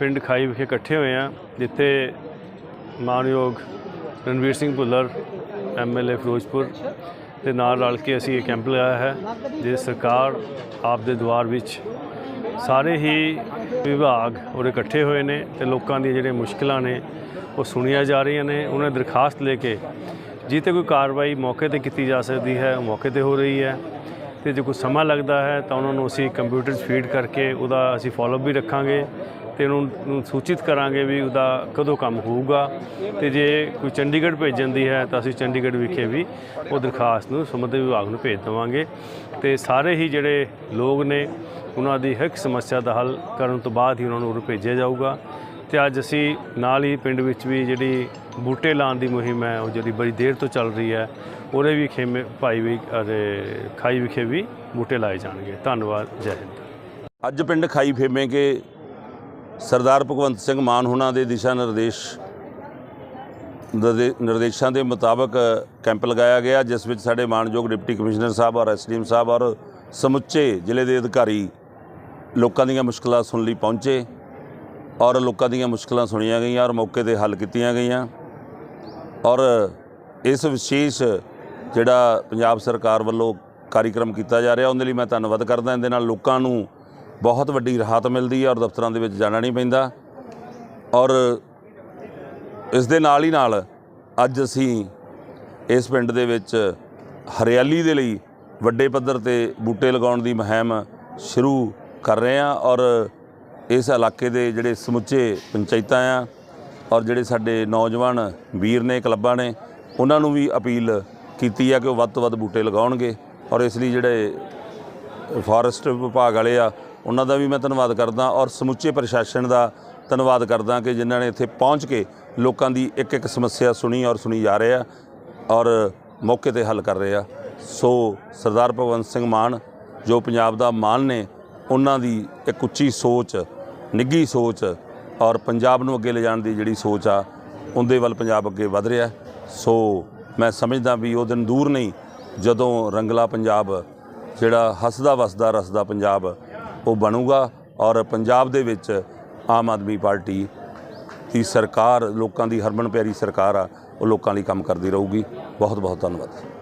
ਪਿੰਡ ਖਾਈ ਵਿਖੇ ਇਕੱਠੇ ਹੋਏ ਆ ਜਿੱਥੇ ਮਾਨਯੋਗ ਰਣਵੀਰ ਸਿੰਘ ਭੁੱਲਰ ਐਮਐਲਏ ਫਿਰੋਜ਼ਪੁਰ ਦੇ ਨਾਲ ਰਲ ਕੇ ਅਸੀਂ ਇਹ ਕੈਂਪ ਲਗਾਇਆ ਹੈ ਜੇ ਸਰਕਾਰ ਆਪ ਦੇ ਦੁਆਰ ਵਿੱਚ ਸਾਰੇ ਹੀ ਵਿਭਾਗ ਉਹ ਇਕੱਠੇ ਹੋਏ ਨੇ ਤੇ ਲੋਕਾਂ ਦੀਆਂ ਜਿਹੜੀਆਂ ਮੁਸ਼ਕਲਾਂ ਨੇ, ਉਹ ਸੁਣੀਆਂ ਜਾ ਰਹੀਆਂ ਨੇ। ਉਹਨਾਂ ਦਰਖਾਸਤ ਲੈ ਕੇ ਜਿੱਤੇ ਕੋਈ ਕਾਰਵਾਈ ਮੌਕੇ ਤੇ ਕੀਤੀ ਜਾ ਸਕਦੀ ਹੈ, ਉਹ ਮੌਕੇ ਤੇ ਹੋ ਰਹੀ ਹੈ। ਤੇ ਜੇ ਕੋਈ ਸਮਾਂ ਲੱਗਦਾ ਹੈ ਤਾਂ ਉਹਨਾਂ ਨੂੰ ਅਸੀਂ ਕੰਪਿਊਟਰ 'ਚ ਫੀਡ ਕਰਕੇ ਉਹਦਾ ਅਸੀਂ ਫਾਲੋਅਪ ਵੀ ਰੱਖਾਂਗੇ ਤੇ ਉਹਨੂੰ ਸੂਚਿਤ ਕਰਾਂਗੇ ਵੀ ਉਹਦਾ ਕਦੋਂ ਕੰਮ ਹੋਊਗਾ। ਤੇ ਜੇ ਕੋਈ ਚੰਡੀਗੜ੍ਹ ਭੇਜਣ ਦੀ ਹੈ ਤਾਂ ਅਸੀਂ ਚੰਡੀਗੜ੍ਹ ਵਿਖੇ ਵੀ ਉਹ ਦਰਖਾਸਤ ਨੂੰ ਸੰਬੰਧਿਤ ਵਿਭਾਗ ਨੂੰ ਭੇਜ ਦੇਵਾਂਗੇ। ਤੇ ਸਾਰੇ ਹੀ ਜਿਹੜੇ ਲੋਕ ਨੇ, ਉਹਨਾਂ ਦੀ ਹਰ ਇੱਕ ਸਮੱਸਿਆ ਦਾ ਹੱਲ ਕਰਨ ਤੋਂ ਬਾਅਦ ਹੀ ਉਹਨਾਂ ਨੂੰ ਉਰੇ ਭੇਜਿਆ ਜਾਊਗਾ। ਤੇ ਅੱਜ ਅਸੀਂ ਨਾਲ ਹੀ ਪਿੰਡ ਵਿੱਚ ਵੀ ਜਿਹੜੀ ਬੂਟੇ ਲਾਉਣ ਦੀ ਮੁਹਿੰਮ ਹੈ, ਉਹ ਜਿਹੜੀ ਬੜੀ ਦੇਰ ਤੋਂ ਚੱਲ ਰਹੀ ਹੈ, ਉਹਦੇ ਵੀ ਖੇਮੇ ਭਾਈ ਵੀ ਅਤੇ ਖਾਈ ਵਿਖੇ ਵੀ ਬੂਟੇ ਲਾਏ ਜਾਣਗੇ। ਧੰਨਵਾਦ, ਜੈ ਹਿੰਦ। ਅੱਜ ਪਿੰਡ ਖਾਈ ਫੇਮੇ ਕੇ ਸਰਦਾਰ ਭਗਵੰਤ ਸਿੰਘ ਮਾਨ ਹੁਣਾਂ ਦੇ ਦਿਸ਼ਾ ਨਿਰਦੇਸ਼ ਨਿਰਦੇ- ਨਿਰਦੇਸ਼ਾਂ ਦੇ ਮੁਤਾਬਕ ਕੈਂਪ ਲਗਾਇਆ ਗਿਆ, ਜਿਸ ਵਿੱਚ ਸਾਡੇ ਮਾਨਯੋਗ ਡਿਪਟੀ ਕਮਿਸ਼ਨਰ ਸਾਹਿਬ ਔਰ ਐਸਡੀਐਮ ਸਾਹਿਬ ਔਰ ਸਮੁੱਚੇ ਜ਼ਿਲ੍ਹੇ ਦੇ ਅਧਿਕਾਰੀ ਲੋਕਾਂ ਦੀਆਂ ਮੁਸ਼ਕਲਾਂ ਸੁਣਨ ਲਈ ਪਹੁੰਚੇ। ਔਰ ਲੋਕਾਂ ਦੀਆਂ ਮੁਸ਼ਕਲਾਂ ਸੁਣੀਆਂ ਗਈਆਂ ਔਰ ਮੌਕੇ ਤੇ ਹੱਲ ਕੀਤੀਆਂ ਗਈਆਂ। ਔਰ ਇਸ ਵਿਸ਼ੇਸ਼ ਜਿਹੜਾ ਪੰਜਾਬ ਸਰਕਾਰ ਵੱਲੋਂ ਕਾਰਜਕ੍ਰਮ ਕੀਤਾ ਜਾ ਰਿਹਾ, ਉਹਦੇ ਲਈ ਮੈਂ ਧੰਨਵਾਦ ਕਰਦਾ। ਇਹਦੇ ਨਾਲ ਲੋਕਾਂ ਨੂੰ ਬਹੁਤ ਵੱਡੀ ਰਾਹਤ ਮਿਲਦੀ ਹੈ ਔਰ ਦਫ਼ਤਰਾਂ ਦੇ ਵਿੱਚ ਜਾਣਾ ਨਹੀਂ ਪੈਂਦਾ। ਔਰ ਇਸ ਦੇ ਨਾਲ ਹੀ ਨਾਲ ਅੱਜ ਅਸੀਂ ਇਸ ਪਿੰਡ ਦੇ ਵਿੱਚ ਹਰਿਆਲੀ ਦੇ ਲਈ ਵੱਡੇ ਪੱਧਰ ਤੇ ਬੂਟੇ ਲਗਾਉਣ ਦੀ ਮੁਹਿੰਮ ਸ਼ੁਰੂ ਕਰ ਰਹੇ ਹਾਂ। ਔਰ ਇਸ ਇਲਾਕੇ ਦੇ ਜਿਹੜੇ ਸਮੁੱਚੇ ਪੰਚਾਇਤਾਂ ਆ ਔਰ ਜਿਹੜੇ ਸਾਡੇ ਨੌਜਵਾਨ ਵੀਰ ਨੇ, ਕਲੱਬਾਂ ਨੇ, ਉਹਨਾਂ ਨੂੰ ਵੀ ਅਪੀਲ ਕੀਤੀ ਆ ਕਿ ਉਹ ਵੱਧ ਤੋਂ ਵੱਧ ਬੂਟੇ ਲਗਾਉਣਗੇ। ਔਰ ਇਸ ਲਈ ਜਿਹੜੇ ਫੋਰੈਸਟ ਵਿਭਾਗ ਵਾਲੇ ਆ, ਉਹਨਾਂ ਦਾ ਵੀ ਮੈਂ ਧੰਨਵਾਦ ਕਰਦਾ ਔਰ ਸਮੁੱਚੇ ਪ੍ਰਸ਼ਾਸਨ ਦਾ ਧੰਨਵਾਦ ਕਰਦਾ ਕਿ ਜਿਨ੍ਹਾਂ ਨੇ ਇੱਥੇ ਪਹੁੰਚ ਕੇ ਲੋਕਾਂ ਦੀ ਇੱਕ ਇੱਕ ਸਮੱਸਿਆ ਸੁਣੀ ਔਰ ਸੁਣੀ ਜਾ ਰਹੇ ਆ ਔਰ ਮੌਕੇ ਤੇ ਹੱਲ ਕਰ ਰਹੇ ਆ। ਸੋ ਸਰਦਾਰ ਭਗਵੰਤ ਸਿੰਘ ਮਾਨ, ਜੋ ਪੰਜਾਬ ਦਾ ਮਾਨ ਨੇ, ਉਹਨਾਂ ਦੀ ਇੱਕ ਉੱਚੀ ਸੋਚ ਨਿੱਘੀ ਸੋਚ ਔਰ ਪੰਜਾਬ ਨੂੰ ਅੱਗੇ ਲਿਜਾਣ ਦੀ ਜਿਹੜੀ ਸੋਚ ਆ, ਉਹਦੇ ਵੱਲ ਪੰਜਾਬ ਅੱਗੇ ਵਧ ਰਿਹਾ ਸੋ ਮੈਂ ਸਮਝਦਾ ਵੀ ਉਹ ਦਿਨ ਦੂਰ ਨਹੀਂ, ਜਦੋਂ ਰੰਗਲਾ ਪੰਜਾਬ ਜਿਹੜਾ ਹੱਸਦਾ ਵਸਦਾ ਰਸਦਾ ਪੰਜਾਬ, ਉਹ ਬਣੂਗਾ ਔਰ ਪੰਜਾਬ ਦੇ ਵਿੱਚ ਆਮ ਆਦਮੀ ਪਾਰਟੀ ਦੀ ਸਰਕਾਰ, ਲੋਕਾਂ ਦੀ ਹਰਮਨ ਪਿਆਰੀ ਸਰਕਾਰ ਆ, ਉਹ ਲੋਕਾਂ ਲਈ ਕੰਮ ਕਰਦੀ ਰਹੂਗੀ। ਬਹੁਤ ਬਹੁਤ ਧੰਨਵਾਦ।